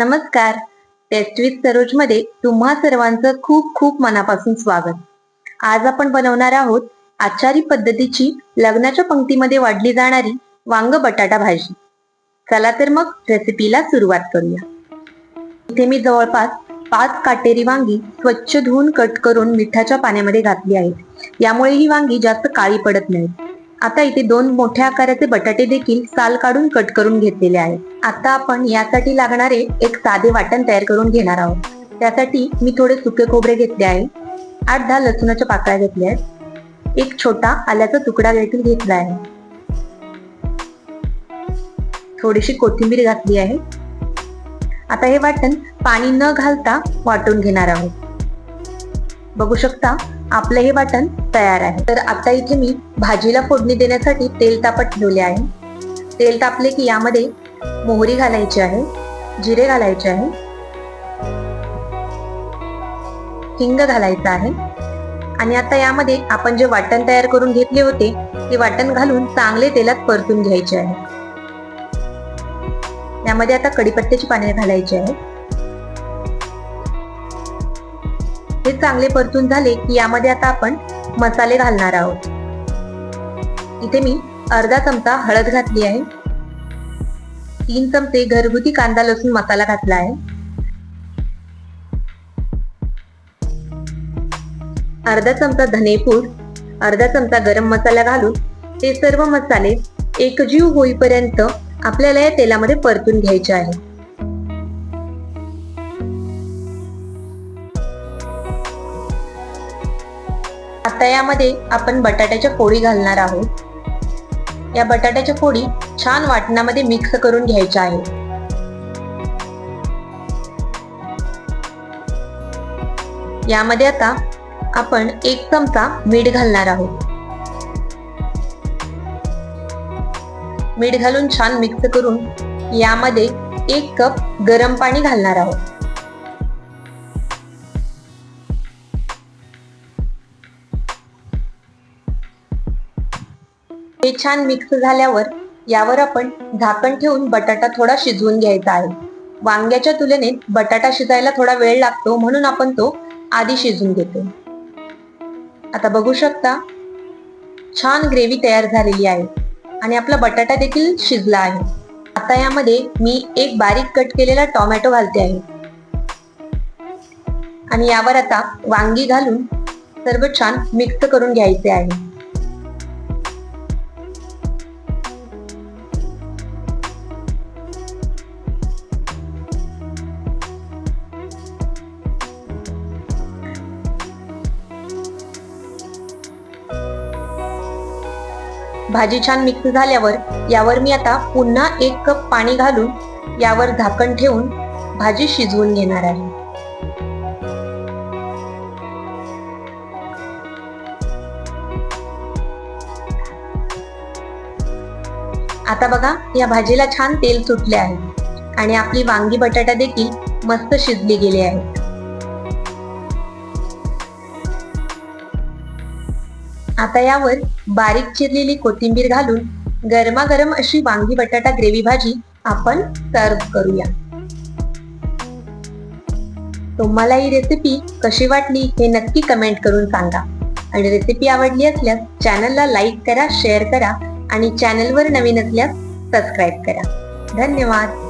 नमस्कार. Taste with सरोजमध्ये तुम्हा सर्वांचं खूप खूप मनापासून स्वागत. आज आपण बनवणार आहोत आचारी पद्धतीची लग्नाच्या पंक्तीमध्ये वाढली जाणारी वांग बटाटा भाजी. चला तर मग रेसिपीला सुरुवात करूया. इथे मी जवळपास पाच काटेरी वांगी स्वच्छ धुवून कट करून मिठाच्या पाण्यामध्ये घातली आहेत. यामुळे ही वांगी जास्त काळी पडत नाहीत आता इथे दोन मोठ्या आकाराचे बटाटे देखील साल काढून कट करून घेतलेले आहेत. आता आपण यासाठी लागणारे एक साधे वाटण तयार करून घेणार आहोत. त्यासाठी मी थोडे सुके खोबरे घेतले आहे आठ दहा लसूणाच्या पाकळ्या घेतल्या आहेत. एक छोटा आल्याचा तुकडा देखील घेतला आहे. थोडीशी कोथिंबीर घातली आहे. आता हे वाटण पाणी न घालता वाटून घेणार आहोत. बघू शकता आपलं हे वाटण तयार आहे. तर आता इथे मी भाजीला फोडणी देण्यासाठी तेल तापत ठेवले आहे. तेल तापले की यामध्ये मोहरी घालायची आहे जिरे घालायचे आहे हिंग घालायचं आहे. आणि आता यामध्ये आपण जे वाटण तयार करून घेतले होते ते वाटण घालून चांगले तेलात परतून घ्यायचे आहे. यामध्ये आता कडीपत्त्याची पाने घालायची आहे. हे चांगले परतून झाले की यामध्ये आता आपण मसाले घालणार आहोत. इथे मी अर्धा चमचा हळद घातली आहे. तीन चमचे घरगुती कांदा लसूण मसाला घातला आहे अर्धा चमचा धनेपूड अर्धा चमचा गरम मसाला घालून ते सर्व मसाले एकजीव होईपर्यंत आपल्याला या तेलामध्ये परतून घ्यायचे आहे. आता यामध्ये आपण बटाट्याच्या पोळी घालणार आहोत. या बटाट्याच्या फोडी छान वाटणामध्ये मिक्स करून घ्यायच्या आहेत. यामध्ये आता आपण एक चमचा मीठ घालणार आहोत. मीठ घालून छान मिक्स करून यामध्ये एक कप गरम पाणी घालणार आहोत. हे छान मिक्स झाल्यावर यावर आपण झाकण ठेवून बटाटा थोडा शिजवून घ्यायचा आहे. वांग्याच्या तुलनेत बटाटा शिजायला थोडा वेळ लागतो म्हणून आपण तो आधी शिजून घेतो. आता बघू शकता छान ग्रेव्ही तयार झालेली आहे आणि आपला बटाटा देखील शिजला आहे. आता यामध्ये मी एक बारीक कट केलेला टोमॅटो घालते आहे. आणि यावर आता वांगी घालून सर्व छान मिक्स करून घ्यायचे आहे. भाजी छान मिक्स झाल्यावर यावर मी आता पुन्हा एक कप पाणी घालून यावर झाकण ठेवून भाजी शिजवून घेणार आहे. आता बघा या भाजीला छान तेल सुटले आहे आणि आपली वांगी बटाटा देखील मस्त शिजली गेली आहेत. आता यावर बारीक चिरलेली कोथिंबीर घालून गरमागरम अशी वांगी बटाटा ग्रेव्ही भाजी आपण सर्व करूया. तुम्हाला ही रेसिपी कशी वाटली हे नक्की कमेंट करून सांगा. आणि रेसिपी आवडली असल्यास चॅनलला लाईक करा शेअर करा आणि चॅनलवर नवीन असल्यास सबस्क्राईब करा. धन्यवाद.